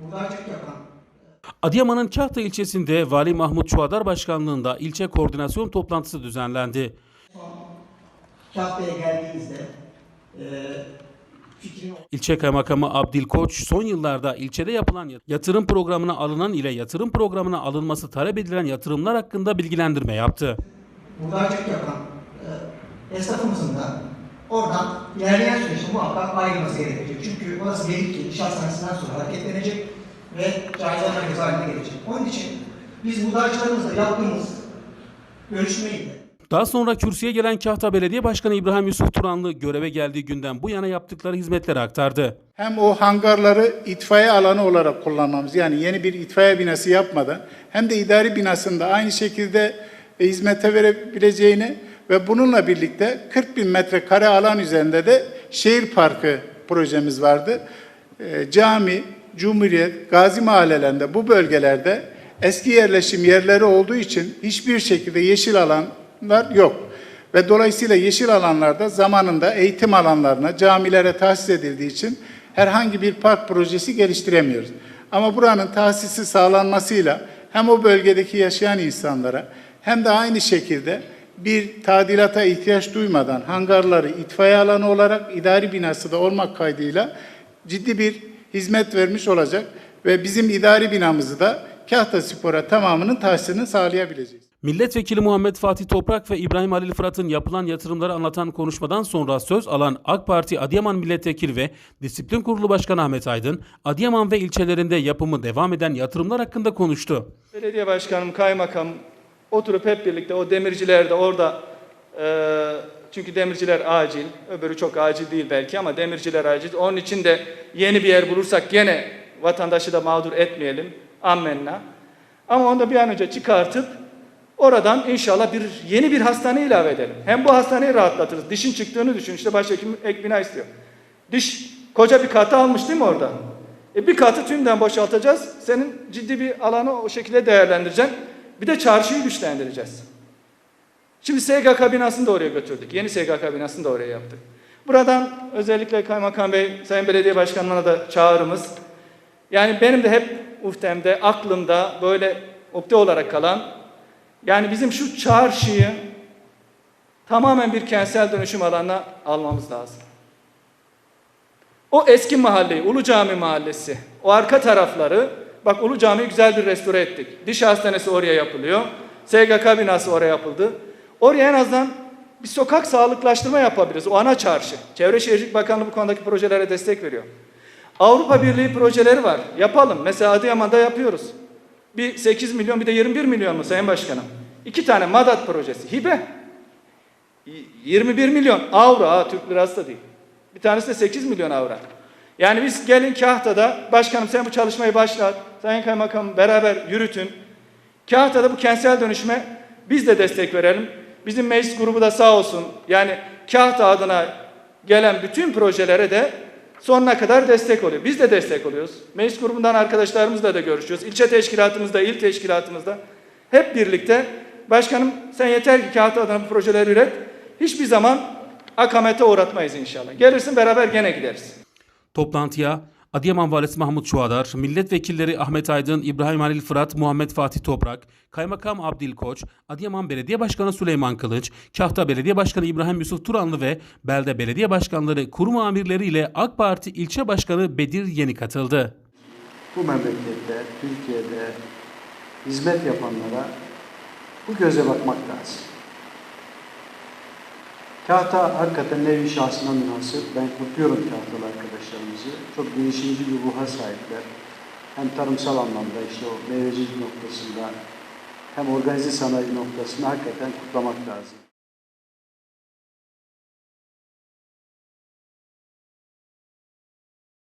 buğdaycılık yapan Adıyaman'ın Kahta ilçesinde Vali Mahmut Çuadar başkanlığında ilçe koordinasyon toplantısı düzenlendi. Kahta'ya geldiğinizde e, fikrini İlçe Kaymakamı Abdil Koç son yıllarda ilçede yapılan yatırım programına alınan ile yatırım programına alınması talep edilen yatırımlar hakkında bilgilendirme yaptı. buğdaycılık yapan e, esnafımızın da oradan ilerleyen süreçte muhakkak ayrılması gerekecek. Çünkü orası Beylikli İş Hastanesi'nden sonra hareketlenecek ve caiz merkezi haline gelecek. Onun için biz buğdaycılarımızla yaptığımız görüşmeyi de Daha sonra kürsüye gelen Kahta Belediye Başkanı İbrahim Yusuf Turanlı göreve geldiği günden bu yana yaptıkları hizmetleri aktardı. Hem o hangarları itfaiye alanı olarak kullanmamız yani yeni bir itfaiye binası yapmadan hem de idari binasında aynı şekilde e, hizmete verebileceğini ve bununla birlikte 40 bin metrekare alan üzerinde de şehir parkı projemiz vardı. E, Cami, Cumhuriyet, Gazi mahallelerinde bu bölgelerde eski yerleşim yerleri olduğu için hiçbir şekilde yeşil alanlar yok. Ve dolayısıyla yeşil alanlarda zamanında eğitim alanlarına, camilere tahsis edildiği için herhangi bir park projesi geliştiremiyoruz. Ama buranın tahsisi sağlanmasıyla hem o bölgedeki yaşayan insanlara hem de aynı şekilde bir tadilata ihtiyaç duymadan hangarları itfaiye alanı olarak idari binası da olmak kaydıyla ciddi bir hizmet vermiş olacak ve bizim idari binamızı da Kahta Spor'a tamamının tahsisini sağlayabileceğiz. Milletvekili Muhammed Fatih Toprak ve İbrahim Halil Fırat'ın yapılan yatırımları anlatan konuşmadan sonra söz alan AK Parti Adıyaman Milletvekili ve Disiplin Kurulu Başkanı Ahmet Aydın, Adıyaman ve ilçelerinde yapımı devam eden yatırımlar hakkında konuştu. Belediye başkanım, kaymakam oturup hep birlikte o demirciler de orada e, çünkü demirciler acil, öbürü çok acil değil belki ama demirciler acil. Onun için de yeni bir yer bulursak gene vatandaşı da mağdur etmeyelim. Ammenna. Ama onu da bir an önce çıkartıp oradan inşallah bir yeni bir hastane ilave edelim. Hem bu hastaneyi rahatlatırız. Dişin çıktığını düşün. İşte başhekim ek bina istiyor. Diş koca bir katı almış değil mi orada? E bir katı tümden boşaltacağız. Senin ciddi bir alanı o şekilde değerlendireceksin. Bir de çarşıyı güçlendireceğiz. Şimdi SGK binasını da oraya götürdük. Yeni SGK binasını da oraya yaptık. Buradan özellikle Kaymakam Bey, Sayın Belediye Başkanı'na da çağrımız. Yani benim de hep uftemde, aklımda böyle ukde olarak kalan yani bizim şu çarşıyı tamamen bir kentsel dönüşüm alanına almamız lazım. O eski mahalleyi, Ulu Cami Mahallesi, o arka tarafları, bak Ulu Cami'yi güzel bir restore ettik. Diş hastanesi oraya yapılıyor. SGK binası oraya yapıldı. Oraya en azından bir sokak sağlıklaştırma yapabiliriz. O ana çarşı. Çevre Şehircilik Bakanlığı bu konudaki projelere destek veriyor. Avrupa Birliği projeleri var. Yapalım. Mesela Adıyaman'da yapıyoruz. Bir 8 milyon bir de 21 milyon mu Sayın Başkanım? İki tane Madat projesi. Hibe. 21 milyon avro. Ha, Türk lirası da değil. Bir tanesi de 8 milyon avro. Yani biz gelin Kahta'da, başkanım sen bu çalışmayı başlat, Sayın Kaymakam beraber yürütün. Kahta'da bu kentsel dönüşüme biz de destek verelim. Bizim meclis grubu da sağ olsun. Yani Kahta adına gelen bütün projelere de sonuna kadar destek oluyor. Biz de destek oluyoruz. Meclis grubundan arkadaşlarımızla da görüşüyoruz. İlçe teşkilatımızda, il teşkilatımızda hep birlikte başkanım sen yeter ki Kahta adına bu projeleri üret. Hiçbir zaman akamete uğratmayız inşallah. Gelirsin beraber gene gideriz. Toplantıya Adıyaman Valisi Mahmut Çuadar, Milletvekilleri Ahmet Aydın, İbrahim Halil Fırat, Muhammed Fatih Toprak, Kaymakam Abdil Koç, Adıyaman Belediye Başkanı Süleyman Kılıç, Kahta Belediye Başkanı İbrahim Yusuf Turanlı ve Belde Belediye Başkanları, kurum amirleri ile AK Parti İlçe Başkanı Bedir Yeni katıldı. bu memlekette, Türkiye'de hizmet yapanlara bu göze bakmak lazım. Kahta hakikaten nevi şahsına münasır. Ben kutluyorum Kahtalı arkadaşlarımızı. Çok girişimci bir ruha sahipler. Hem tarımsal anlamda işte o meyvecilik noktasında hem organize sanayi noktasında hakikaten kutlamak lazım.